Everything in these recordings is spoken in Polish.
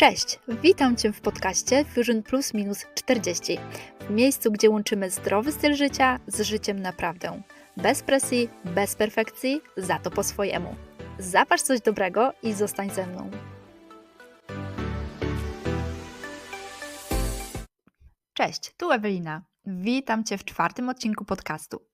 Cześć, witam Cię w podcaście Fusion Plus Minus 40. W miejscu, gdzie łączymy zdrowy styl życia z życiem naprawdę. Bez presji, bez perfekcji, za to po swojemu. Zapasz coś dobrego i zostań ze mną. Cześć, tu Ewelina. Witam Cię w czwartym odcinku podcastu.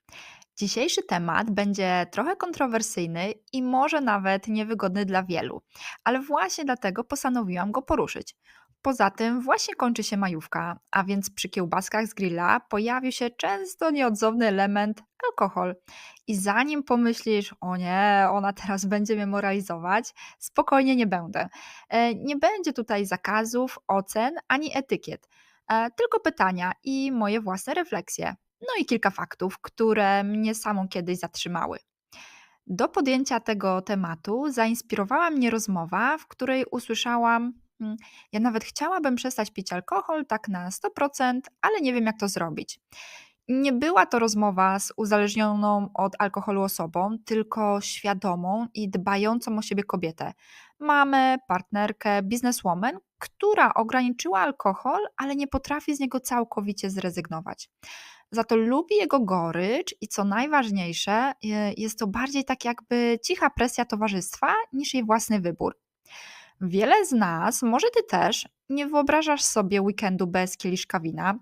Dzisiejszy temat będzie trochę kontrowersyjny i może nawet niewygodny dla wielu, ale właśnie dlatego postanowiłam go poruszyć. Poza tym właśnie kończy się majówka, a więc przy kiełbaskach z grilla pojawił się często nieodzowny element alkohol. I zanim pomyślisz, o nie, ona teraz będzie mnie moralizować, spokojnie nie będę. E, Nie będzie tutaj zakazów, ocen ani etykiet, e, tylko pytania i moje własne refleksje. No i kilka faktów, które mnie samą kiedyś zatrzymały. Do podjęcia tego tematu zainspirowała mnie rozmowa, w której usłyszałam: "Mm, Ja nawet chciałabym przestać pić alkohol tak na 100%, ale nie wiem jak to zrobić. Nie była to rozmowa z uzależnioną od alkoholu osobą, tylko świadomą i dbającą o siebie kobietę. Mamę, partnerkę, bizneswoman, która ograniczyła alkohol, ale nie potrafi z niego całkowicie zrezygnować. Za to lubi jego gorycz i co najważniejsze, je- jest to bardziej tak jakby cicha presja towarzystwa niż jej własny wybór. Wiele z nas, może ty też, nie wyobrażasz sobie weekendu bez kieliszka wina,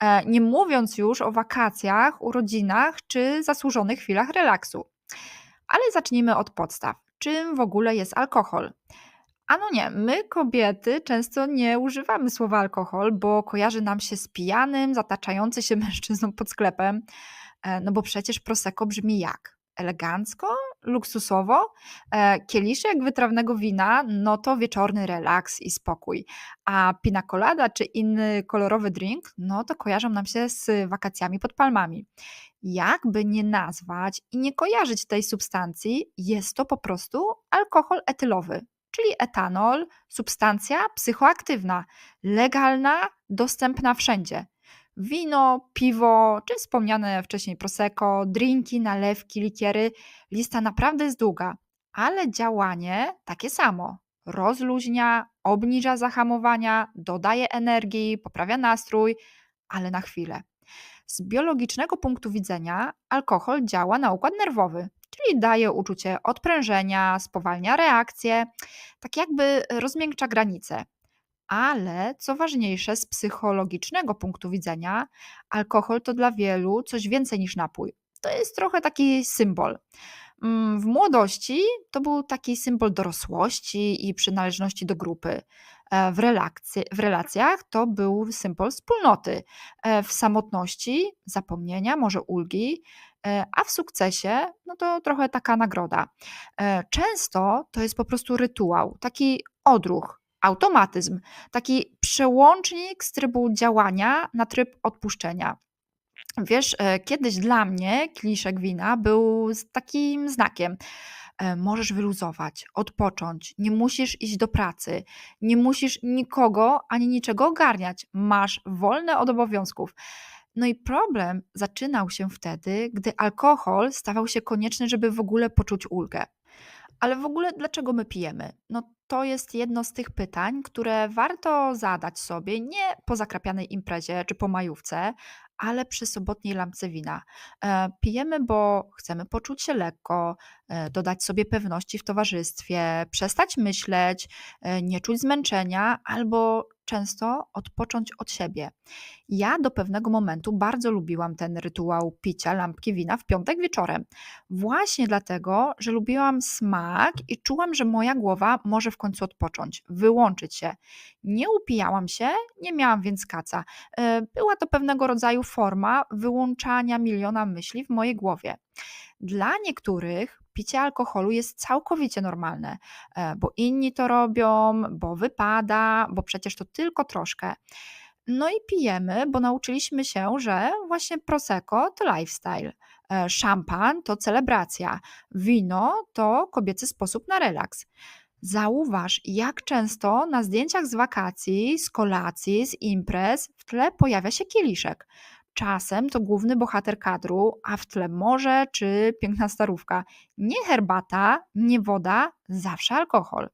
e, nie mówiąc już o wakacjach, urodzinach czy zasłużonych chwilach relaksu. Ale zacznijmy od podstaw. Czym w ogóle jest alkohol? A no nie, my kobiety często nie używamy słowa alkohol, bo kojarzy nam się z pijanym, zataczający się mężczyzną pod sklepem, e, no bo przecież prosecco brzmi jak? Elegancko, luksusowo, e, kieliszek wytrawnego wina, no to wieczorny relaks i spokój, a pina colada czy inny kolorowy drink, no to kojarzą nam się z wakacjami pod palmami. Jakby nie nazwać i nie kojarzyć tej substancji, jest to po prostu alkohol etylowy, czyli etanol, substancja psychoaktywna, legalna, dostępna wszędzie. Wino, piwo, czy wspomniane wcześniej prosecco, drinki, nalewki, likiery, lista naprawdę jest długa, ale działanie takie samo. Rozluźnia, obniża zahamowania, dodaje energii, poprawia nastrój, ale na chwilę. Z biologicznego punktu widzenia alkohol działa na układ nerwowy, czyli daje uczucie odprężenia, spowalnia reakcje, tak jakby rozmiękcza granice. Ale co ważniejsze, z psychologicznego punktu widzenia, alkohol to dla wielu coś więcej niż napój. To jest trochę taki symbol. Mm, W młodości to był taki symbol dorosłości i przynależności do grupy. E, W, w relacjach to był symbol wspólnoty. E, W samotności zapomnienia, może ulgi, a w sukcesie no to trochę taka nagroda. E, Często to jest po prostu rytuał, taki odruch, automatyzm, taki przełącznik z trybu działania na tryb odpuszczenia. Wiesz, e, kiedyś dla mnie kieliszek wina był takim znakiem. E, Możesz wyluzować, odpocząć, nie musisz iść do pracy, nie musisz nikogo ani niczego ogarniać, masz wolne od obowiązków. No i problem zaczynał się wtedy, gdy alkohol stawał się konieczny, żeby w ogóle poczuć ulgę. Ale w ogóle dlaczego my pijemy? No to jest jedno z tych pytań, które warto zadać sobie nie po zakrapianej imprezie czy po majówce, ale przy sobotniej lampce wina. E, Pijemy, bo chcemy poczuć się lekko, e, dodać sobie pewności w towarzystwie, przestać myśleć, e, nie czuć zmęczenia albo często odpocząć od siebie. Ja do pewnego momentu bardzo lubiłam ten rytuał picia lampki wina w piątek wieczorem. Właśnie dlatego, że lubiłam smak i czułam, że moja głowa może w końcu odpocząć, wyłączyć się. Nie upijałam się, nie miałam więc kaca. E, Była to pewnego rodzaju forma wyłączania miliona myśli w mojej głowie. Dla niektórych picie alkoholu jest całkowicie normalne, e, bo inni to robią, bo wypada, bo przecież to tylko troszkę. No i pijemy, bo nauczyliśmy się, że właśnie prosecco to lifestyle, e, szampan to celebracja, wino to kobiecy sposób na relaks. Zauważ, jak często na zdjęciach z wakacji, z kolacji, z imprez w tle pojawia się kieliszek. Czasem to główny bohater kadru, a w tle morze czy piękna starówka. Nie herbata, nie woda, zawsze alkohol.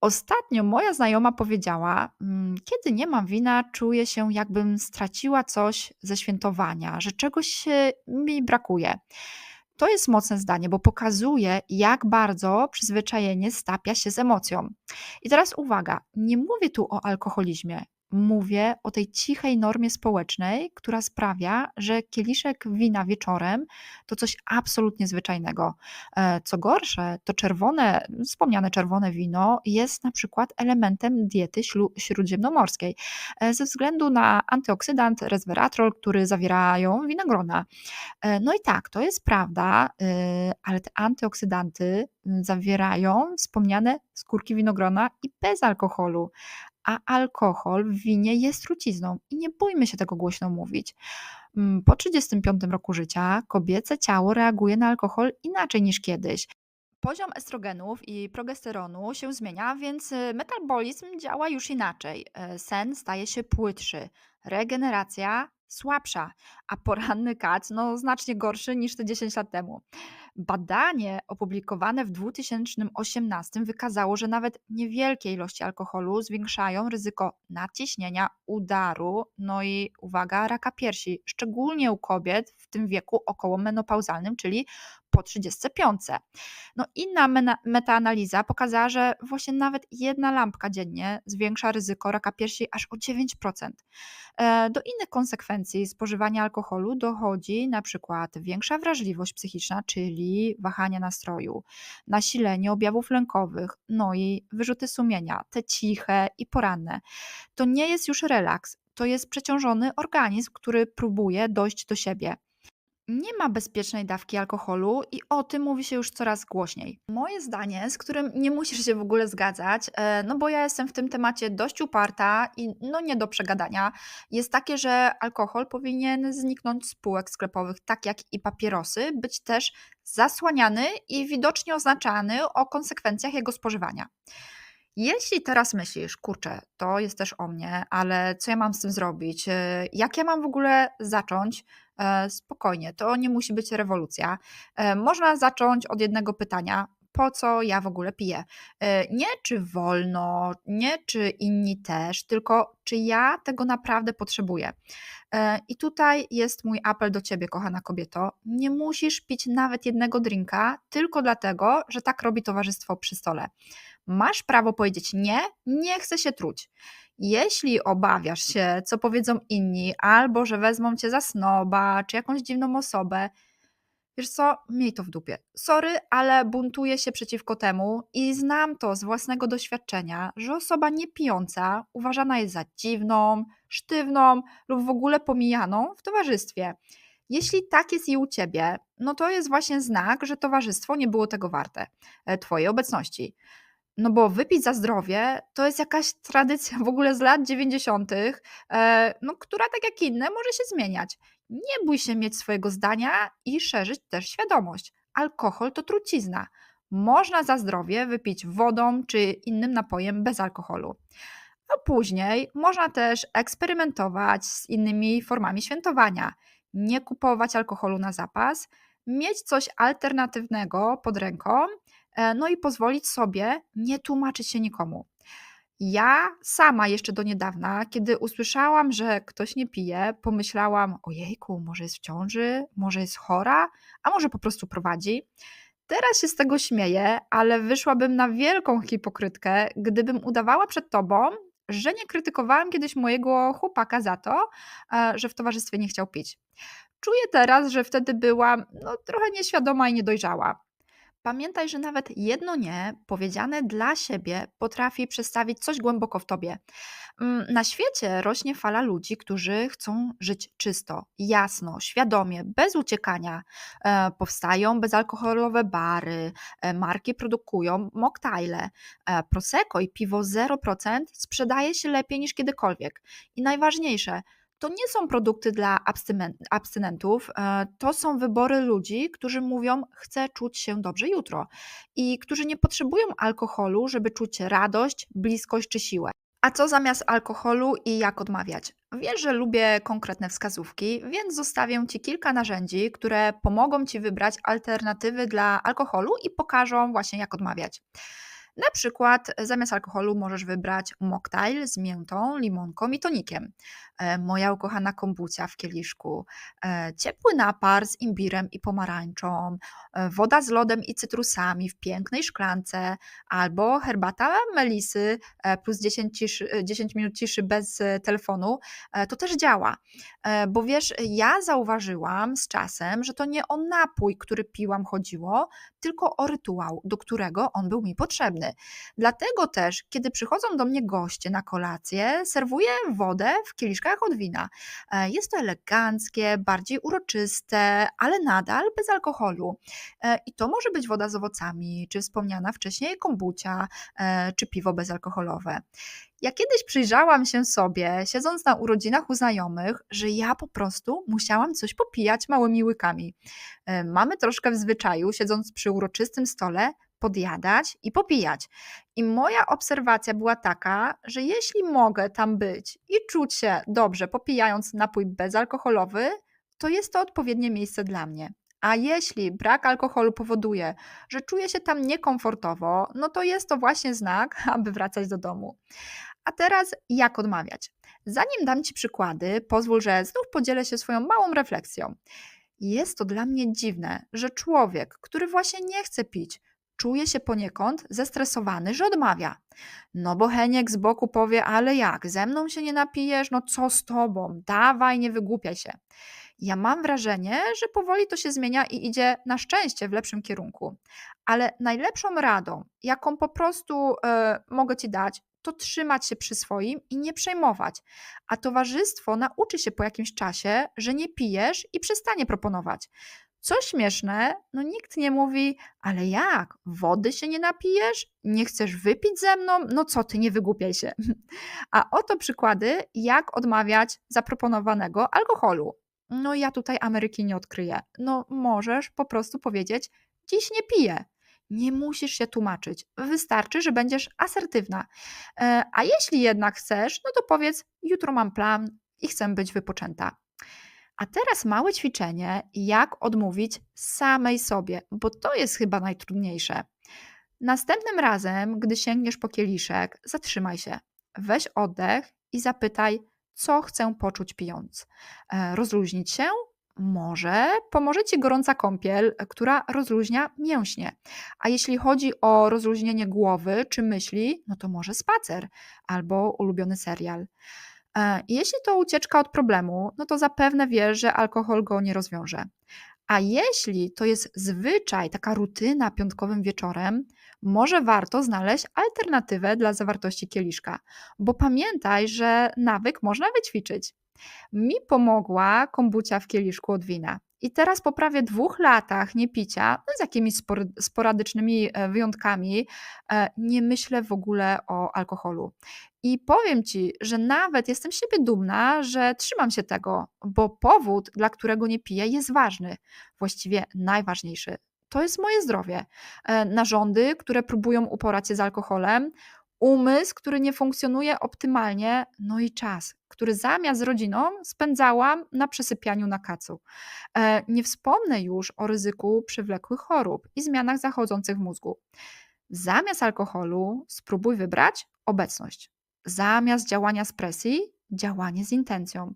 Ostatnio moja znajoma powiedziała: "Mm, Kiedy nie mam wina, czuję się, jakbym straciła coś ze świętowania, że czegoś mi brakuje. To jest mocne zdanie, bo pokazuje, jak bardzo przyzwyczajenie stapia się z emocją. I teraz uwaga, nie mówię tu o alkoholizmie. Mówię o tej cichej normie społecznej, która sprawia, że kieliszek wina wieczorem to coś absolutnie zwyczajnego. E, Co gorsze, to czerwone, wspomniane czerwone wino jest na przykład elementem diety śródziemnomorskiej e, ze względu na antyoksydant resveratrol, który zawierają winogrona. E, no i tak, to jest prawda, y, ale te antyoksydanty y, zawierają wspomniane skórki winogrona i bez alkoholu. A alkohol w winie jest trucizną i nie bójmy się tego głośno mówić. Mm, Po 35 roku życia kobiece ciało reaguje na alkohol inaczej niż kiedyś. Poziom estrogenów i progesteronu się zmienia, więc y, metabolizm działa już inaczej. E, Sen staje się płytszy, regeneracja słabsza, a poranny kac no, znacznie gorszy niż te 10 lat temu. Badanie opublikowane w 2018 wykazało, że nawet niewielkie ilości alkoholu zwiększają ryzyko nadciśnienia, udaru, no i uwaga, raka piersi, szczególnie u kobiet w tym wieku okołomenopauzalnym, czyli po 35. No inna metaanaliza pokazała, że właśnie nawet jedna lampka dziennie zwiększa ryzyko raka piersi aż o 9%. E, Do innych konsekwencji spożywania alkoholu dochodzi na przykład większa wrażliwość psychiczna, czyli wahania nastroju, nasilenie objawów lękowych, no i wyrzuty sumienia, te ciche i poranne. To nie jest już relaks, to jest przeciążony organizm, który próbuje dojść do siebie. Nie ma bezpiecznej dawki alkoholu i o tym mówi się już coraz głośniej. Moje zdanie, z którym nie musisz się w ogóle zgadzać, e, no bo ja jestem w tym temacie dość uparta i no nie do przegadania, jest takie, że alkohol powinien zniknąć z półek sklepowych, tak jak i papierosy, być też zasłaniany i widocznie oznaczany o konsekwencjach jego spożywania. Jeśli teraz myślisz, kurczę, to jest też o mnie, ale co ja mam z tym zrobić? E, Jak ja mam w ogóle zacząć? E, Spokojnie, to nie musi być rewolucja. E, Można zacząć od jednego pytania. Po co ja w ogóle piję? E, Nie czy wolno, nie czy inni też, tylko czy ja tego naprawdę potrzebuję. I tutaj jest mój apel do ciebie, kochana kobieto. Nie musisz pić nawet jednego drinka, tylko dlatego, że tak robi towarzystwo przy stole. Masz prawo powiedzieć nie, nie chcę się truć. Jeśli obawiasz się, co powiedzą inni, albo że wezmą cię za snoba, czy jakąś dziwną osobę, wiesz co, miej to w dupie. Sorry, ale buntuję się przeciwko temu i znam to z własnego doświadczenia, że osoba niepijąca uważana jest za dziwną, sztywną lub w ogóle pomijaną w towarzystwie. Jeśli tak jest i u ciebie, no to jest właśnie znak, że towarzystwo nie było tego warte, e, twojej obecności. No bo wypić za zdrowie to jest jakaś tradycja w ogóle z lat 90., e, no, która tak jak inne może się zmieniać. Nie bój się mieć swojego zdania i szerzyć też świadomość. Alkohol to trucizna. Można za zdrowie wypić wodą czy innym napojem bez alkoholu. A później można też eksperymentować z innymi formami świętowania. Nie kupować alkoholu na zapas, mieć coś alternatywnego pod ręką, no i pozwolić sobie nie tłumaczyć się nikomu. Ja sama jeszcze do niedawna, kiedy usłyszałam, że ktoś nie pije, pomyślałam: ojejku, może jest w ciąży, może jest chora, a może po prostu prowadzi. Teraz się z tego śmieję, ale wyszłabym na wielką hipokrytkę, gdybym udawała przed tobą, że nie krytykowałam kiedyś mojego chłopaka za to, e, że w towarzystwie nie chciał pić. Czuję teraz, że wtedy byłam no, trochę nieświadoma i niedojrzała. Pamiętaj, że nawet jedno nie powiedziane dla siebie potrafi przedstawić coś głęboko w tobie. Mm, Na świecie rośnie fala ludzi, którzy chcą żyć czysto, jasno, świadomie, bez uciekania. E, Powstają bezalkoholowe bary, e, marki produkują moktajle. E, Prosecco i piwo 0% sprzedaje się lepiej niż kiedykolwiek. I najważniejsze, to nie są produkty dla abstynentów, e, to są wybory ludzi, którzy mówią: Chcę czuć się dobrze jutro i którzy nie potrzebują alkoholu, żeby czuć radość, bliskość czy siłę. A co zamiast alkoholu i jak odmawiać? Wiesz, że lubię konkretne wskazówki, więc zostawię Ci kilka narzędzi, które pomogą Ci wybrać alternatywy dla alkoholu i pokażą właśnie jak odmawiać. Na przykład e, zamiast alkoholu możesz wybrać mocktail z miętą, limonką i tonikiem. E, moja ukochana kombucha w kieliszku, e, ciepły napar z imbirem i pomarańczą, woda z lodem i cytrusami w pięknej szklance, albo herbata melisy plus 10, ciszy, e, 10 minut ciszy bez telefonu, to też działa. Bo wiesz, ja zauważyłam z czasem, że to nie o napój, który piłam chodziło, tylko o rytuał, do którego on był mi potrzebny. Dlatego też, kiedy przychodzą do mnie goście na kolację, serwuję wodę w kieliszkach od wina. E, Jest to eleganckie, bardziej uroczyste, ale nadal bez alkoholu. E, I to może być woda z owocami, czy wspomniana wcześniej kombucia, e, czy piwo bezalkoholowe. Ja kiedyś przyjrzałam się sobie, siedząc na urodzinach u znajomych, że ja po prostu musiałam coś popijać małymi łykami. Mamy troszkę w zwyczaju, siedząc przy uroczystym stole, podjadać i popijać. I moja obserwacja była taka, że jeśli mogę tam być i czuć się dobrze, popijając napój bezalkoholowy, to jest to odpowiednie miejsce dla mnie. A jeśli brak alkoholu powoduje, że czuję się tam niekomfortowo, no to jest to właśnie znak, aby wracać do domu. A teraz jak odmawiać? Zanim dam Ci przykłady, pozwól, że znów podzielę się swoją małą refleksją. Jest to dla mnie dziwne, że człowiek, który właśnie nie chce pić, czuje się poniekąd zestresowany, że odmawia. No bo Heniek z boku powie, ale jak, ze mną się nie napijesz, no co z tobą, dawaj, nie wygłupiaj się. Ja mam wrażenie, że powoli to się zmienia i idzie na szczęście w lepszym kierunku. Ale najlepszą radą, jaką po prostu e, mogę Ci dać, to trzymać się przy swoim i nie przejmować. A towarzystwo nauczy się po jakimś czasie, że nie pijesz i przestanie proponować. Co śmieszne, no nikt nie mówi, ale jak, wody się nie napijesz? Nie chcesz wypić ze mną? No co ty, nie wygłupiaj się. A oto przykłady, jak odmawiać zaproponowanego alkoholu. No ja tutaj Ameryki nie odkryję. No możesz po prostu powiedzieć, dziś nie piję. Nie musisz się tłumaczyć. Wystarczy, że będziesz asertywna. E, A jeśli jednak chcesz, no to powiedz, jutro mam plan i chcę być wypoczęta. A teraz małe ćwiczenie, jak odmówić samej sobie, bo to jest chyba najtrudniejsze. Następnym razem, gdy sięgniesz po kieliszek, zatrzymaj się, weź oddech i zapytaj, co chcę poczuć pijąc. E, Rozluźnić się? Może pomoże Ci gorąca kąpiel, która rozluźnia mięśnie. A jeśli chodzi o rozluźnienie głowy czy myśli, no to może spacer albo ulubiony serial. E, Jeśli to ucieczka od problemu, no to zapewne wiesz, że alkohol go nie rozwiąże. A jeśli to jest zwyczaj, taka rutyna piątkowym wieczorem, może warto znaleźć alternatywę dla zawartości kieliszka, bo pamiętaj, że nawyk można wyćwiczyć. Mi pomogła kombucia w kieliszku od wina. I teraz po prawie dwóch latach niepicia, no z jakimiś spor- sporadycznymi e, wyjątkami, e, nie myślę w ogóle o alkoholu. I powiem Ci, że nawet jestem siebie dumna, że trzymam się tego, bo powód, dla którego nie piję, jest ważny, właściwie najważniejszy. To jest moje zdrowie. E, Narządy, które próbują uporać się z alkoholem, umysł, który nie funkcjonuje optymalnie, no i czas, który zamiast z rodziną spędzałam na przesypianiu na kacu. E, Nie wspomnę już o ryzyku przewlekłych chorób i zmianach zachodzących w mózgu. Zamiast alkoholu spróbuj wybrać obecność. Zamiast działania z presji, działanie z intencją.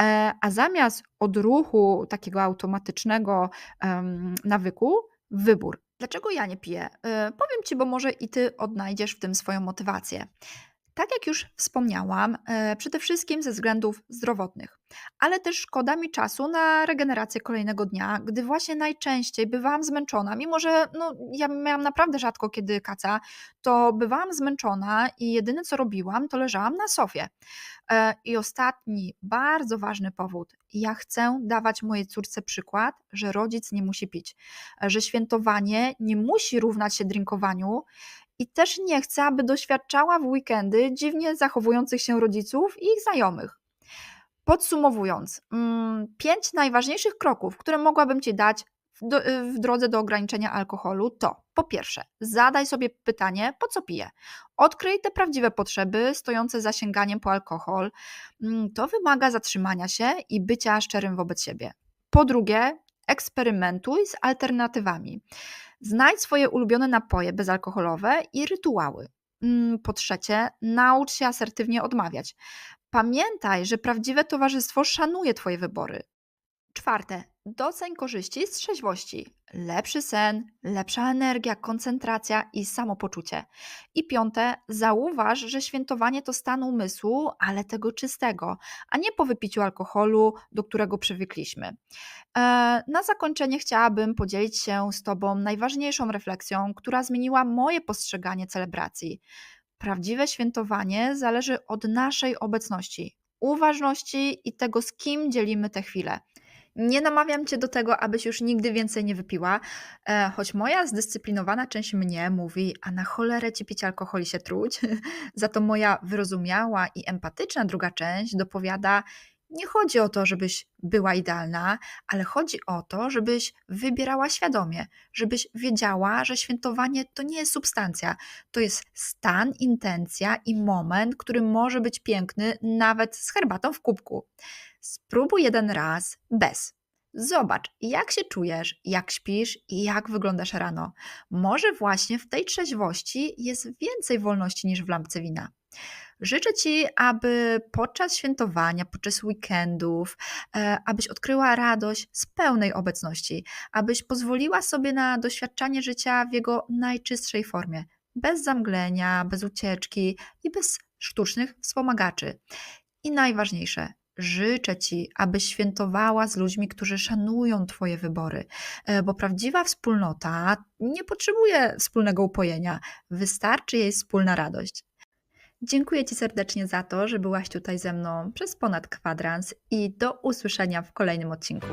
E, A zamiast odruchu takiego automatycznego nawyku, wybór. Dlaczego ja nie piję? E, Powiem Ci, bo może i Ty odnajdziesz w tym swoją motywację. Tak jak już wspomniałam, e, przede wszystkim ze względów zdrowotnych, ale też szkoda mi czasu na regenerację kolejnego dnia, gdy właśnie najczęściej bywałam zmęczona, mimo że no, ja miałam naprawdę rzadko kiedy kaca, to bywałam zmęczona i jedyne co robiłam, to leżałam na sofie. E, I ostatni, bardzo ważny powód. Ja chcę dawać mojej córce przykład, że rodzic nie musi pić, że świętowanie nie musi równać się drinkowaniu, i też nie chcę, aby doświadczała w weekendy dziwnie zachowujących się rodziców i ich znajomych. Podsumowując, mm, pięć najważniejszych kroków, które mogłabym Ci dać w, do, w drodze do ograniczenia alkoholu to po pierwsze, zadaj sobie pytanie, po co piję? Odkryj te prawdziwe potrzeby stojące za sięganiem po alkohol. Mm, To wymaga zatrzymania się i bycia szczerym wobec siebie. Po drugie, eksperymentuj z alternatywami. Znajdź swoje ulubione napoje bezalkoholowe i rytuały. Mm, Po trzecie, naucz się asertywnie odmawiać. Pamiętaj, że prawdziwe towarzystwo szanuje Twoje wybory. Czwarte, doceń korzyści z trzeźwości. Lepszy sen, lepsza energia, koncentracja i samopoczucie. I piąte, zauważ, że świętowanie to stan umysłu, ale tego czystego, a nie po wypiciu alkoholu, do którego przywykliśmy. E, Na zakończenie chciałabym podzielić się z Tobą najważniejszą refleksją, która zmieniła moje postrzeganie celebracji. Prawdziwe świętowanie zależy od naszej obecności, uważności i tego, z kim dzielimy te chwile. Nie namawiam cię do tego, abyś już nigdy więcej nie wypiła, e, choć moja zdyscyplinowana część mnie mówi, a na cholerę ci pić alkohol i się truć. Za to moja wyrozumiała i empatyczna druga część dopowiada, nie chodzi o to, żebyś była idealna, ale chodzi o to, żebyś wybierała świadomie, żebyś wiedziała, że świętowanie to nie jest substancja, to jest stan, intencja i moment, który może być piękny nawet z herbatą w kubku. Spróbuj jeden raz bez. Zobacz, jak się czujesz, jak śpisz i jak wyglądasz rano. Może właśnie w tej trzeźwości jest więcej wolności niż w lampce wina. Życzę Ci, aby podczas świętowania, podczas weekendów, e, abyś odkryła radość z pełnej obecności, abyś pozwoliła sobie na doświadczanie życia w jego najczystszej formie, bez zamglenia, bez ucieczki i bez sztucznych wspomagaczy. I najważniejsze, życzę Ci, abyś świętowała z ludźmi, którzy szanują Twoje wybory, e, bo prawdziwa wspólnota nie potrzebuje wspólnego upojenia, wystarczy jej wspólna radość. Dziękuję Ci serdecznie za to, że byłaś tutaj ze mną przez ponad kwadrans i do usłyszenia w kolejnym odcinku.